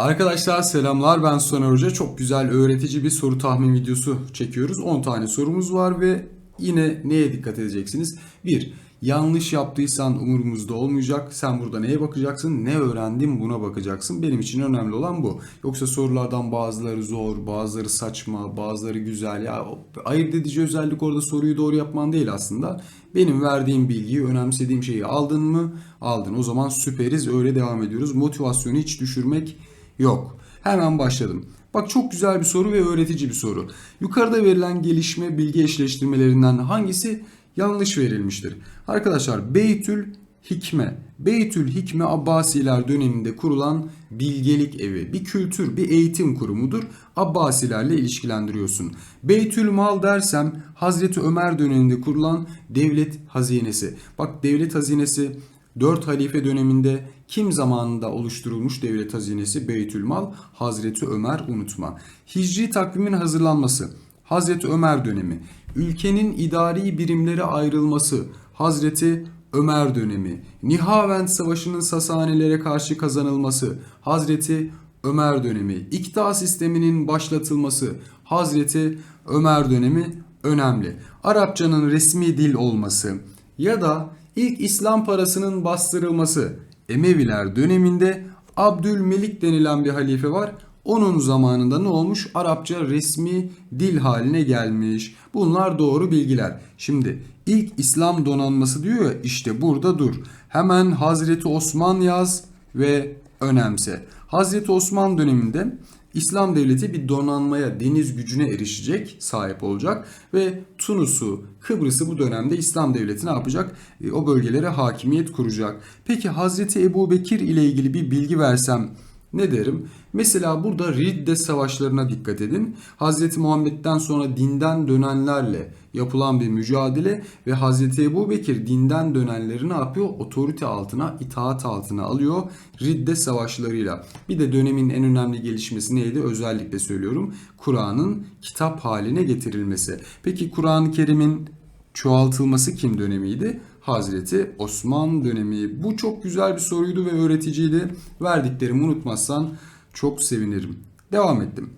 Arkadaşlar selamlar ben Soner Hoca. Çok güzel öğretici bir soru tahmin videosu çekiyoruz. 10 tane sorumuz var ve yine neye dikkat edeceksiniz? 1. Yanlış yaptıysan umurumuzda olmayacak. Sen burada neye bakacaksın? Ne öğrendin buna bakacaksın. Benim için önemli olan bu. Yoksa sorulardan bazıları zor, bazıları saçma, bazıları güzel. Ya ayırt edici özellik orada soruyu doğru yapman değil aslında. Benim verdiğim bilgiyi, önemsediğim şeyi aldın mı? Aldın. O zaman süperiz. Öyle devam ediyoruz. Motivasyonu hiç düşürmek Yok. Hemen başladım. Bak çok güzel bir soru ve öğretici bir soru. Yukarıda verilen gelişme bilgi eşleştirmelerinden hangisi yanlış verilmiştir? Arkadaşlar Beytül Hikme. Beytül Hikme Abbasiler döneminde kurulan bilgelik evi. Bir kültür, bir eğitim kurumudur. Abbasilerle ilişkilendiriyorsun. Beytül Mal dersem Hazreti Ömer döneminde kurulan devlet hazinesi. Bak devlet hazinesi 4 halife döneminde kim zamanında oluşturulmuş devlet hazinesi Beytülmal? Hazreti Ömer unutma. Hicri takvimin hazırlanması Hazreti Ömer dönemi. Ülkenin idari birimlere ayrılması Hazreti Ömer dönemi. Nihavend Savaşı'nın Sasanilere karşı kazanılması Hazreti Ömer dönemi. İkta sisteminin başlatılması Hazreti Ömer dönemi önemli. Arapçanın resmi dil olması ya da İlk İslam parasının bastırılması Emeviler döneminde Abdülmelik denilen bir halife var. Onun zamanında ne olmuş? Arapça resmi dil haline gelmiş. Bunlar doğru bilgiler. Şimdi ilk İslam donanması diyor ya işte burada dur. Hemen Hazreti Osman yaz ve önemse. Hazreti Osman döneminde İslam devleti bir donanmaya, deniz gücüne erişecek, sahip olacak ve Tunus'u, Kıbrıs'ı bu dönemde İslam devleti ne yapacak? E, o bölgelere hakimiyet kuracak. Peki Hazreti Ebu Bekir ile ilgili bir bilgi versem ne derim? Mesela burada Ridde savaşlarına dikkat edin. Hz. Muhammed'den sonra dinden dönenlerle yapılan bir mücadele ve Hz. Ebu Bekir dinden dönenleri ne yapıyor? Otorite altına, itaat altına alıyor Ridde savaşlarıyla. Bir de dönemin en önemli gelişmesi neydi? Özellikle söylüyorum. Kur'an'ın kitap haline getirilmesi. Peki Kur'an-ı Kerim'in çoğaltılması kim dönemiydi? Hazreti Osman dönemi. Bu çok güzel bir soruydu ve öğreticiydi. Verdiklerimi unutmazsan çok sevinirim. Devam ettim.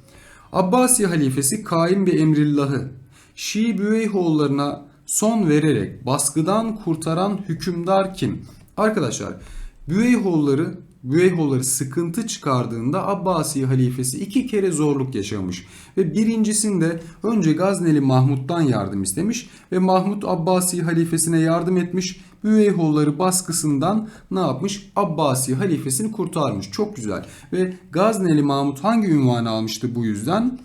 Abbasi halifesi Kaim ve Emrillah'ı Şii Büveyhoğullarına son vererek baskıdan kurtaran hükümdar kim? Arkadaşlar Büveyhoğulları Büveyhoğulları sıkıntı çıkardığında Abbasi halifesi iki kere zorluk yaşamış. Ve birincisinde önce Gazneli Mahmut'tan yardım istemiş ve Mahmut Abbasi halifesine yardım etmiş. Büveyhoğulları baskısından ne yapmış? Abbasi halifesini kurtarmış. Çok güzel. Ve Gazneli Mahmut hangi ünvanı almıştı bu yüzden?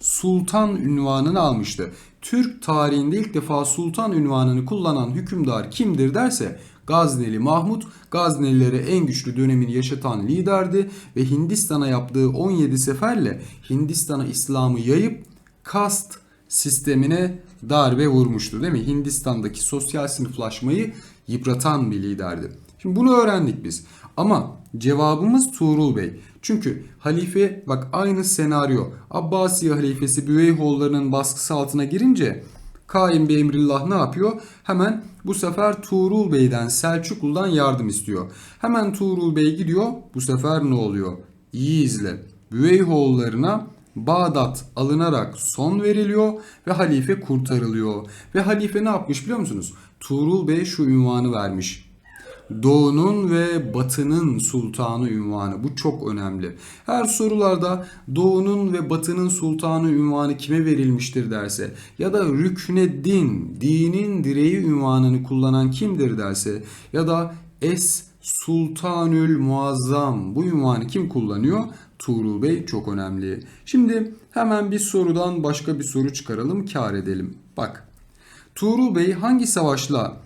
Sultan ünvanını almıştı. Türk tarihinde ilk defa sultan ünvanını kullanan hükümdar kimdir derse Gazneli Mahmut Gaznelilere en güçlü dönemini yaşatan liderdi ve Hindistan'a yaptığı 17 seferle Hindistan'a İslam'ı yayıp kast sistemine darbe vurmuştu değil mi? Hindistan'daki sosyal sınıflaşmayı yıpratan bir liderdi. Şimdi bunu öğrendik biz. Ama cevabımız Tuğrul Bey. Çünkü halife bak aynı senaryo. Abbasi halifesi Büveyhoğullarının baskısı altına girince Kaim bir Emrillah ne yapıyor? Hemen bu sefer Tuğrul Bey'den Selçuklu'dan yardım istiyor. Hemen Tuğrul Bey gidiyor. Bu sefer ne oluyor? İyi izle. Büveyhoğullarına Bağdat alınarak son veriliyor ve halife kurtarılıyor. Ve halife ne yapmış biliyor musunuz? Tuğrul Bey şu ünvanı vermiş. Doğu'nun ve Batı'nın sultanı ünvanı. Bu çok önemli. Her sorularda Doğu'nun ve Batı'nın sultanı ünvanı kime verilmiştir derse ya da Rükneddin, dinin direği ünvanını kullanan kimdir derse ya da Es Sultanül Muazzam bu ünvanı kim kullanıyor? Tuğrul Bey çok önemli. Şimdi hemen bir sorudan başka bir soru çıkaralım, kar edelim. Bak. Tuğrul Bey hangi savaşla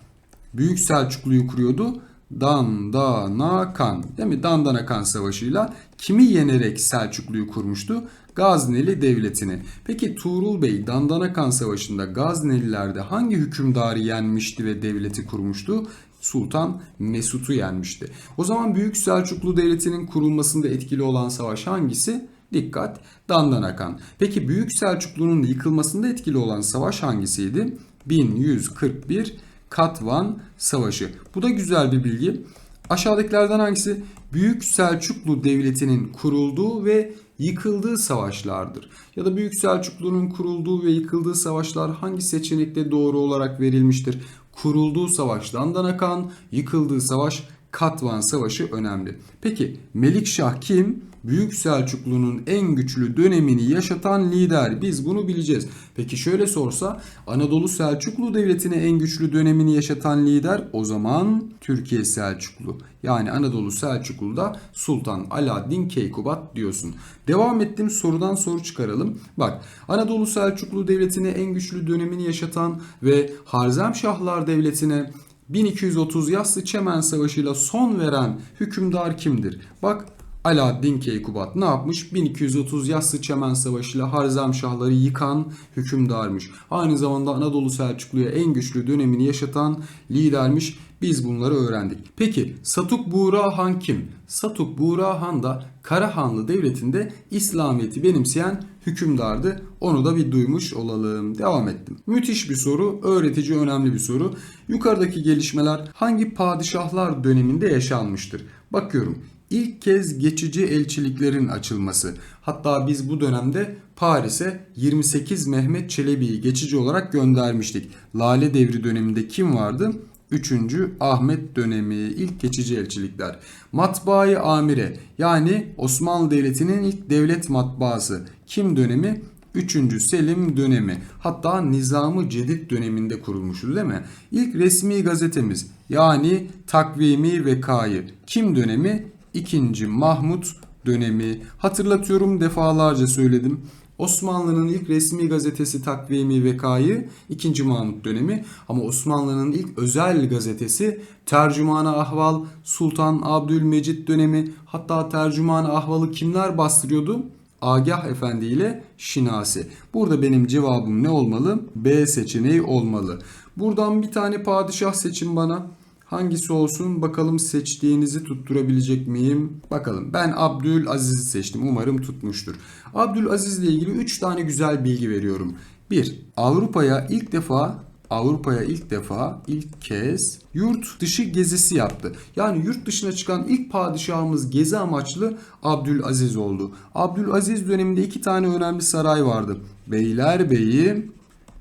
Büyük Selçuklu'yu kuruyordu? Dandanakan değil mi? Dandanakan Savaşı'yla kimi yenerek Selçuklu'yu kurmuştu? Gazneli Devleti'ni. Peki Tuğrul Bey Dandanakan Savaşı'nda Gaznelilerde hangi hükümdarı yenmişti ve devleti kurmuştu? Sultan Mesut'u yenmişti. O zaman Büyük Selçuklu Devleti'nin kurulmasında etkili olan savaş hangisi? Dikkat Dandanakan. Peki Büyük Selçuklu'nun yıkılmasında etkili olan savaş hangisiydi? 1141 Katvan Savaşı. Bu da güzel bir bilgi. Aşağıdakilerden hangisi Büyük Selçuklu Devleti'nin kurulduğu ve yıkıldığı savaşlardır. Ya da Büyük Selçuklu'nun kurulduğu ve yıkıldığı savaşlar hangi seçenekte doğru olarak verilmiştir? Kurulduğu savaş Dandanakan, yıkıldığı savaş Katvan Savaşı önemli. Peki Melikşah kim? Büyük Selçuklu'nun en güçlü dönemini yaşatan lider. Biz bunu bileceğiz. Peki şöyle sorsa Anadolu Selçuklu Devleti'ne en güçlü dönemini yaşatan lider o zaman Türkiye Selçuklu. Yani Anadolu Selçuklu'da Sultan Alaaddin Keykubat diyorsun. Devam ettim sorudan soru çıkaralım. Bak Anadolu Selçuklu Devleti'ne en güçlü dönemini yaşatan ve Harzemşahlar Devleti'ne 1230 Yassı Çemen Savaşı'yla son veren hükümdar kimdir? Bak Alaaddin Keykubat ne yapmış? 1230 Yassı Çemen Savaşı'yla Harzemşahları yıkan hükümdarmış. Aynı zamanda Anadolu Selçuklu'ya en güçlü dönemini yaşatan lidermiş. Biz bunları öğrendik. Peki Satuk Buğra Han kim? Satuk Buğra Han da Karahanlı Devleti'nde İslamiyet'i benimseyen hükümdardı. Onu da bir duymuş olalım. Devam ettim. Müthiş bir soru, öğretici önemli bir soru. Yukarıdaki gelişmeler hangi padişahlar döneminde yaşanmıştır? Bakıyorum. İlk kez geçici elçiliklerin açılması. Hatta biz bu dönemde Paris'e 28 Mehmet Çelebi'yi geçici olarak göndermiştik. Lale Devri döneminde kim vardı? 3. Ahmet dönemi ilk geçici elçilikler. Matbaayı Amire yani Osmanlı Devleti'nin ilk devlet matbaası. Kim dönemi? 3. Selim dönemi. Hatta Nizamı Cedid döneminde kurulmuştu değil mi? İlk resmi gazetemiz yani Takvimi Vekayı. Kim dönemi? 2. Mahmut dönemi. Hatırlatıyorum defalarca söyledim. Osmanlı'nın ilk resmi gazetesi Takvimi Vekayı 2. Mahmut dönemi ama Osmanlı'nın ilk özel gazetesi Tercüman-ı Ahval Sultan Abdülmecit dönemi hatta Tercüman-ı Ahval'ı kimler bastırıyordu? Agah Efendi ile Şinasi. Burada benim cevabım ne olmalı? B seçeneği olmalı. Buradan bir tane padişah seçin bana. Hangisi olsun bakalım seçtiğinizi tutturabilecek miyim? Bakalım ben Abdülaziz'i seçtim. Umarım tutmuştur. Abdülaziz ile ilgili 3 tane güzel bilgi veriyorum. 1. Avrupa'ya ilk defa Avrupa'ya ilk defa ilk kez yurt dışı gezisi yaptı. Yani yurt dışına çıkan ilk padişahımız gezi amaçlı Abdülaziz oldu. Abdülaziz döneminde iki tane önemli saray vardı. Beylerbeyi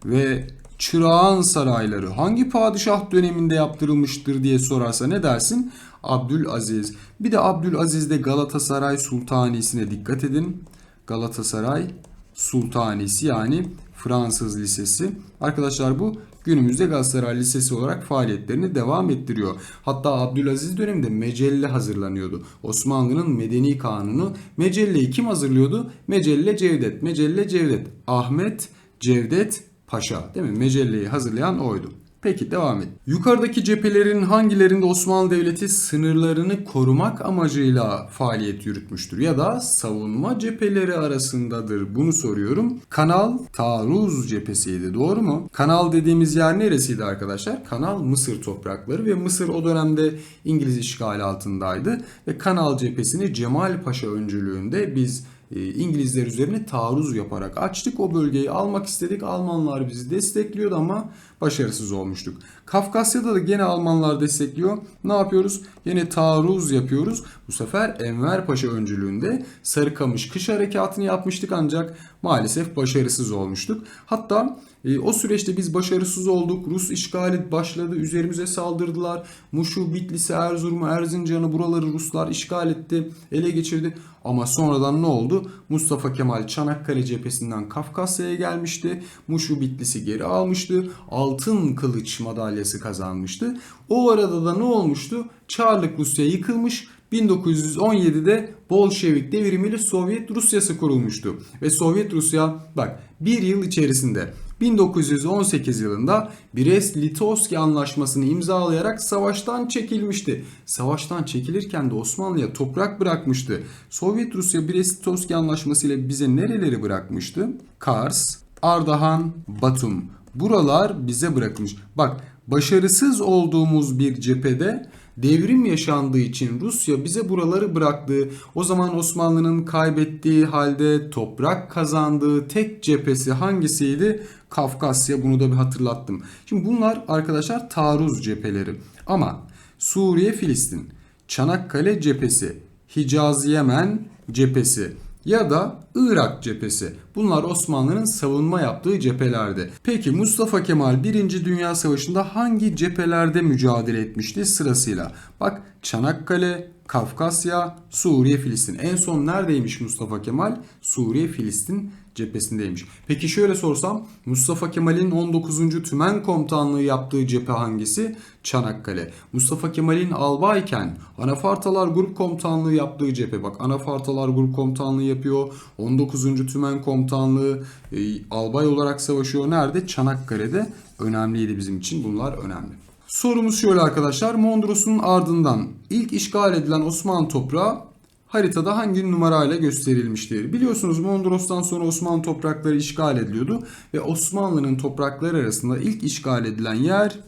ve Çırağan sarayları hangi padişah döneminde yaptırılmıştır diye sorarsa ne dersin? Abdülaziz. Bir de Abdülaziz'de Galatasaray Sultanisi'ne dikkat edin. Galatasaray Sultanisi yani Fransız Lisesi. Arkadaşlar bu günümüzde Galatasaray Lisesi olarak faaliyetlerini devam ettiriyor. Hatta Abdülaziz döneminde mecelle hazırlanıyordu. Osmanlı'nın medeni kanunu mecelleyi kim hazırlıyordu? Mecelle Cevdet. Mecelle Cevdet. Ahmet Cevdet Paşa değil mi? Mecelleyi hazırlayan oydu. Peki devam et. Yukarıdaki cephelerin hangilerinde Osmanlı Devleti sınırlarını korumak amacıyla faaliyet yürütmüştür ya da savunma cepheleri arasındadır? Bunu soruyorum. Kanal Taarruz cephesiydi doğru mu? Kanal dediğimiz yer neresiydi arkadaşlar? Kanal Mısır toprakları ve Mısır o dönemde İngiliz işgali altındaydı ve Kanal cephesini Cemal Paşa öncülüğünde biz İngilizler üzerine taarruz yaparak açtık. O bölgeyi almak istedik. Almanlar bizi destekliyordu ama başarısız olmuştuk. Kafkasya'da da gene Almanlar destekliyor. Ne yapıyoruz? Yine taarruz yapıyoruz. Bu sefer Enver Paşa öncülüğünde Sarıkamış kış harekatını yapmıştık ancak maalesef başarısız olmuştuk. Hatta e, o süreçte biz başarısız olduk. Rus işgali başladı. Üzerimize saldırdılar. Muş'u, Bitlis'i, Erzurum'u, Erzincan'ı buraları Ruslar işgal etti. Ele geçirdi. Ama sonradan ne oldu? Mustafa Kemal Çanakkale cephesinden Kafkasya'ya gelmişti. Muş'u, Bitlis'i geri almıştı. Altın Kılıç madalyası kazanmıştı. O arada da ne olmuştu? Çarlık Rusya yıkılmış. 1917'de Bolşevik devrimiyle Sovyet Rusyası kurulmuştu. Ve Sovyet Rusya bak bir yıl içerisinde 1918 yılında Brest-Litovski anlaşmasını imzalayarak savaştan çekilmişti. Savaştan çekilirken de Osmanlı'ya toprak bırakmıştı. Sovyet Rusya Brest-Litovski anlaşması ile bize nereleri bırakmıştı? Kars, Ardahan, Batum. Buralar bize bırakılmış. Bak başarısız olduğumuz bir cephede devrim yaşandığı için Rusya bize buraları bıraktı. O zaman Osmanlı'nın kaybettiği halde toprak kazandığı tek cephesi hangisiydi? Kafkasya bunu da bir hatırlattım. Şimdi bunlar arkadaşlar taarruz cepheleri. Ama Suriye, Filistin, Çanakkale cephesi, Hicaz Yemen cephesi ya da Irak cephesi. Bunlar Osmanlı'nın savunma yaptığı cephelerde. Peki Mustafa Kemal 1. Dünya Savaşı'nda hangi cephelerde mücadele etmişti sırasıyla? Bak Çanakkale, Kafkasya, Suriye, Filistin. En son neredeymiş Mustafa Kemal? Suriye, Filistin cephesindeymiş. Peki şöyle sorsam Mustafa Kemal'in 19. Tümen Komutanlığı yaptığı cephe hangisi? Çanakkale. Mustafa Kemal'in albayken Anafartalar Grup Komutanlığı yaptığı cephe bak Anafartalar Grup Komutanlığı yapıyor. 19. Tümen Komutanlığı e, albay olarak savaşıyor. Nerede? Çanakkale'de. Önemliydi bizim için. Bunlar önemli. Sorumuz şöyle arkadaşlar. Mondros'un ardından ilk işgal edilen Osmanlı toprağı haritada hangi numarayla gösterilmiştir? Biliyorsunuz Mondros'tan sonra Osmanlı toprakları işgal ediliyordu ve Osmanlı'nın toprakları arasında ilk işgal edilen yer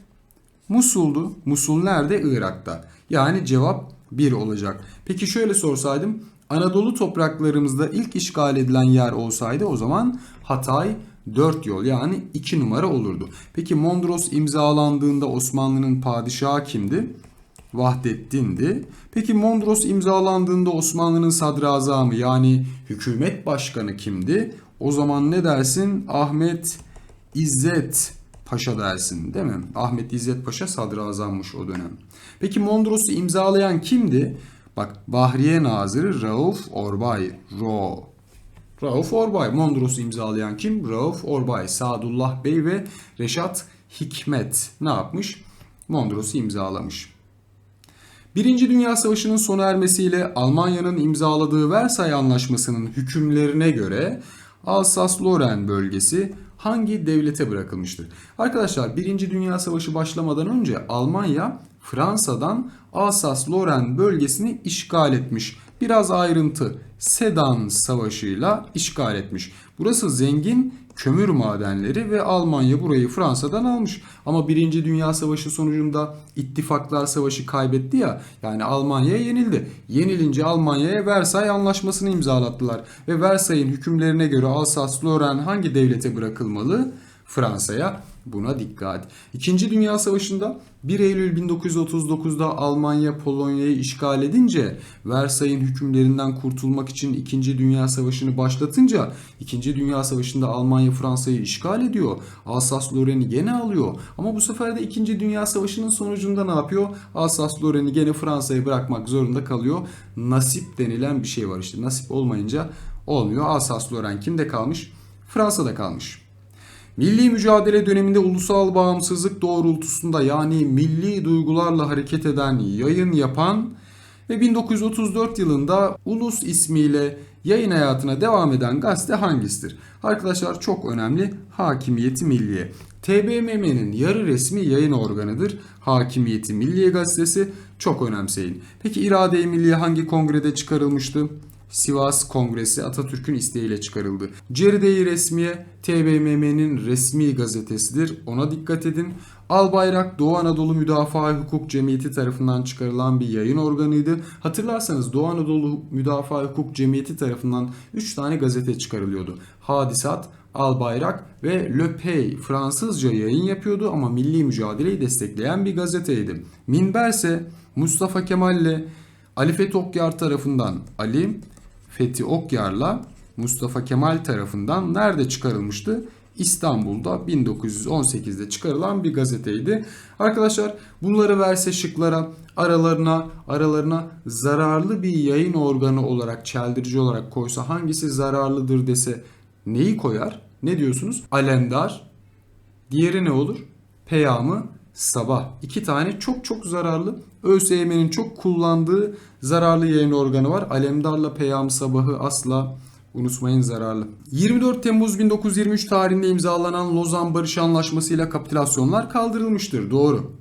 Musul'du. Musul nerede? Irak'ta. Yani cevap 1 olacak. Peki şöyle sorsaydım Anadolu topraklarımızda ilk işgal edilen yer olsaydı o zaman Hatay 4 yol yani 2 numara olurdu. Peki Mondros imzalandığında Osmanlı'nın padişahı kimdi? Vahdettin'di. Peki Mondros imzalandığında Osmanlı'nın sadrazamı yani hükümet başkanı kimdi? O zaman ne dersin? Ahmet İzzet Paşa dersin değil mi? Ahmet İzzet Paşa sadrazammış o dönem. Peki Mondros'u imzalayan kimdi? Bak Bahriye Nazırı Rauf Orbay. Ro. Rauf Orbay. Mondros'u imzalayan kim? Rauf Orbay. Sadullah Bey ve Reşat Hikmet ne yapmış? Mondros'u imzalamış. Birinci Dünya Savaşı'nın sona ermesiyle Almanya'nın imzaladığı Versay Anlaşması'nın hükümlerine göre Alsas-Lorraine bölgesi hangi devlete bırakılmıştır? Arkadaşlar Birinci Dünya Savaşı başlamadan önce Almanya Fransa'dan Alsas-Lorraine bölgesini işgal etmiş. Biraz ayrıntı. Sedan Savaşı'yla işgal etmiş. Burası zengin kömür madenleri ve Almanya burayı Fransa'dan almış. Ama Birinci Dünya Savaşı sonucunda ittifaklar savaşı kaybetti ya yani Almanya'ya yenildi. Yenilince Almanya'ya Versay Anlaşması'nı imzalattılar. Ve Versay'ın hükümlerine göre Alsas-Lorraine hangi devlete bırakılmalı? Fransa'ya. Buna dikkat. İkinci Dünya Savaşı'nda 1 Eylül 1939'da Almanya Polonya'yı işgal edince Versay'ın hükümlerinden kurtulmak için 2. Dünya Savaşı'nı başlatınca 2. Dünya Savaşı'nda Almanya Fransa'yı işgal ediyor. Alsas-Lorraine'i gene alıyor. Ama bu sefer de 2. Dünya Savaşı'nın sonucunda ne yapıyor? Alsas-Lorraine'i gene Fransa'ya bırakmak zorunda kalıyor. Nasip denilen bir şey var işte. Nasip olmayınca olmuyor. Alsas-Lorraine kimde kalmış? Fransa'da kalmış. Milli mücadele döneminde ulusal bağımsızlık doğrultusunda yani milli duygularla hareket eden, yayın yapan ve 1934 yılında Ulus ismiyle yayın hayatına devam eden gazete hangisidir? Arkadaşlar çok önemli Hakimiyeti Milliye. TBMM'nin yarı resmi yayın organıdır. Hakimiyeti Milliye gazetesi çok önemseyin. Peki İrade-i Milliye hangi kongrede çıkarılmıştı? Sivas Kongresi Atatürk'ün isteğiyle çıkarıldı. Ceride-i Resmiye TBMM'nin resmi gazetesidir. Ona dikkat edin. Albayrak Doğu Anadolu Müdafaa Hukuk Cemiyeti tarafından çıkarılan bir yayın organıydı. Hatırlarsanız Doğu Anadolu Müdafaa Hukuk Cemiyeti tarafından 3 tane gazete çıkarılıyordu. Hadisat, Albayrak ve Le Pay Fransızca yayın yapıyordu ama milli mücadeleyi destekleyen bir gazeteydi. Minber ise Mustafa Kemal'le Ali Fethi Okyar tarafından Ali Fethi Okyar'la Mustafa Kemal tarafından nerede çıkarılmıştı? İstanbul'da 1918'de çıkarılan bir gazeteydi. Arkadaşlar bunları verse şıklara aralarına aralarına zararlı bir yayın organı olarak çeldirici olarak koysa hangisi zararlıdır dese neyi koyar? Ne diyorsunuz? Alemdar. Diğeri ne olur? Peyamı sabah. İki tane çok çok zararlı. ÖSYM'nin çok kullandığı zararlı yayın organı var. Alemdarla Peyam Sabahı asla unutmayın zararlı. 24 Temmuz 1923 tarihinde imzalanan Lozan Barış Anlaşması ile kapitülasyonlar kaldırılmıştır. Doğru.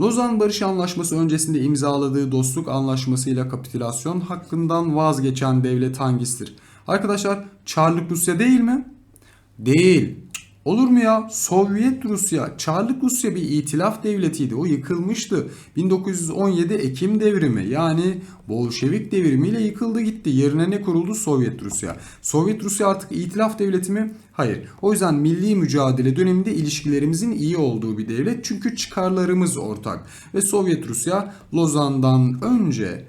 Lozan Barış Anlaşması öncesinde imzaladığı dostluk anlaşmasıyla kapitülasyon hakkından vazgeçen devlet hangisidir? Arkadaşlar Çarlık Rusya değil mi? Değil. Olur mu ya? Sovyet Rusya, Çarlık Rusya bir itilaf devletiydi. O yıkılmıştı. 1917 Ekim devrimi yani Bolşevik devrimiyle yıkıldı gitti. Yerine ne kuruldu? Sovyet Rusya. Sovyet Rusya artık itilaf devleti mi? Hayır. O yüzden milli mücadele döneminde ilişkilerimizin iyi olduğu bir devlet. Çünkü çıkarlarımız ortak. Ve Sovyet Rusya Lozan'dan önce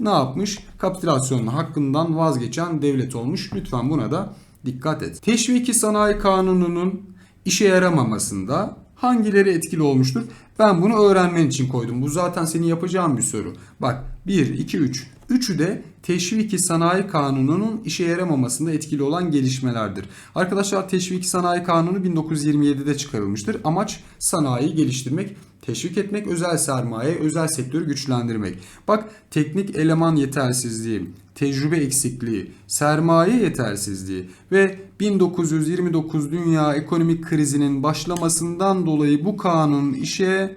ne yapmış? Kapitülasyon hakkından vazgeçen devlet olmuş. Lütfen buna da dikkat et. Teşviki Sanayi Kanunu'nun işe yaramamasında hangileri etkili olmuştur? Ben bunu öğrenmen için koydum. Bu zaten senin yapacağın bir soru. Bak 1, 2, 3. Üçü de Teşviki Sanayi Kanunu'nun işe yaramamasında etkili olan gelişmelerdir. Arkadaşlar Teşviki Sanayi Kanunu 1927'de çıkarılmıştır. Amaç sanayiyi geliştirmek, teşvik etmek, özel sermaye, özel sektörü güçlendirmek. Bak teknik eleman yetersizliği, tecrübe eksikliği, sermaye yetersizliği ve 1929 dünya ekonomik krizinin başlamasından dolayı bu kanun işe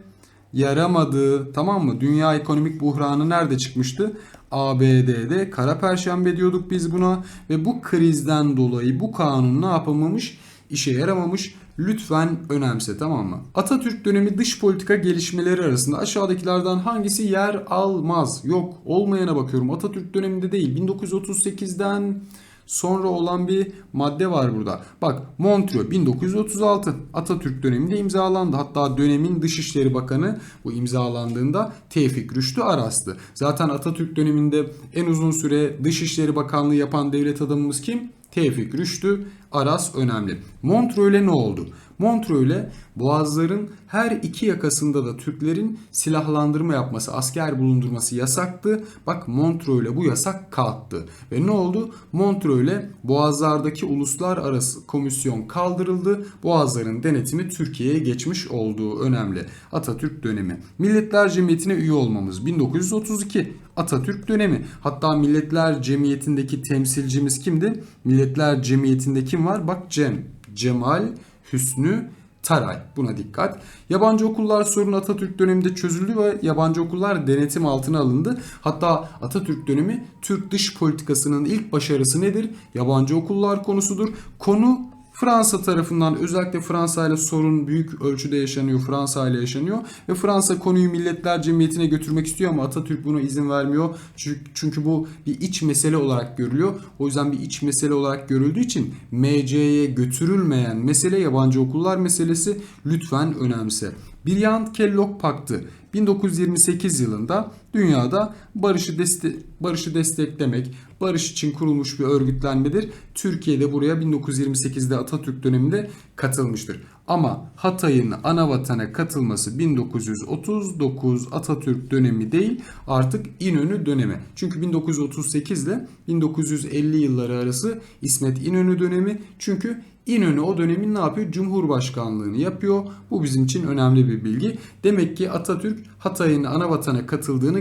yaramadı. Tamam mı? Dünya ekonomik buhranı nerede çıkmıştı? ABD'de kara perşembe diyorduk biz buna ve bu krizden dolayı bu kanun ne yapamamış? İşe yaramamış. Lütfen önemse tamam mı? Atatürk dönemi dış politika gelişmeleri arasında aşağıdakilerden hangisi yer almaz? Yok olmayana bakıyorum. Atatürk döneminde değil 1938'den sonra olan bir madde var burada. Bak Montreux 1936 Atatürk döneminde imzalandı. Hatta dönemin Dışişleri Bakanı bu imzalandığında Tevfik Rüştü Aras'tı. Zaten Atatürk döneminde en uzun süre Dışişleri Bakanlığı yapan devlet adamımız kim? Tevfik Rüştü Aras önemli. Montreux'le ne oldu? Montreux'le Boğazların her iki yakasında da Türklerin silahlandırma yapması, asker bulundurması yasaktı. Bak Montreux'le bu yasak kalktı. Ve ne oldu? Montreux'le Boğazlardaki uluslararası komisyon kaldırıldı. Boğazların denetimi Türkiye'ye geçmiş olduğu önemli. Atatürk dönemi. Milletler Cemiyeti'ne üye olmamız 1932. Atatürk dönemi. Hatta Milletler Cemiyeti'ndeki temsilcimiz kimdi? Milletler Cemiyeti'nde kim var? Bak Cem, Cemal, Hüsnü, Taray. Buna dikkat. Yabancı okullar sorunu Atatürk döneminde çözüldü ve yabancı okullar denetim altına alındı. Hatta Atatürk dönemi Türk dış politikasının ilk başarısı nedir? Yabancı okullar konusudur. Konu Fransa tarafından özellikle Fransa ile sorun büyük ölçüde yaşanıyor. Fransa ile yaşanıyor ve Fransa konuyu Milletler Cemiyeti'ne götürmek istiyor ama Atatürk buna izin vermiyor. Çünkü, çünkü bu bir iç mesele olarak görülüyor. O yüzden bir iç mesele olarak görüldüğü için MC'ye götürülmeyen mesele yabancı okullar meselesi lütfen önemse. Briand-Kellogg Paktı 1928 yılında dünyada barışı, deste barışı desteklemek, barış için kurulmuş bir örgütlenmedir. Türkiye'de buraya 1928'de Atatürk döneminde katılmıştır. Ama Hatay'ın ana vatana katılması 1939 Atatürk dönemi değil artık İnönü dönemi. Çünkü 1938 ile 1950 yılları arası İsmet İnönü dönemi. Çünkü İnönü o dönemin ne yapıyor? Cumhurbaşkanlığını yapıyor. Bu bizim için önemli bir bilgi. Demek ki Atatürk Hatay'ın ana vatana katıldığını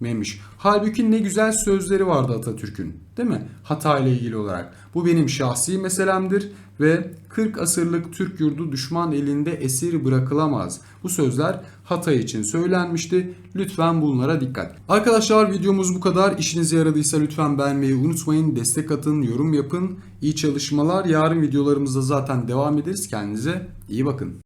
görememiş. Halbuki ne güzel sözleri vardı Atatürk'ün. Değil mi? Hatay ile ilgili olarak. Bu benim şahsi meselemdir ve 40 asırlık Türk yurdu düşman elinde esir bırakılamaz. Bu sözler Hatay için söylenmişti. Lütfen bunlara dikkat. Arkadaşlar videomuz bu kadar. İşinize yaradıysa lütfen beğenmeyi unutmayın. Destek atın, yorum yapın. İyi çalışmalar. Yarın videolarımızda zaten devam ederiz. Kendinize iyi bakın.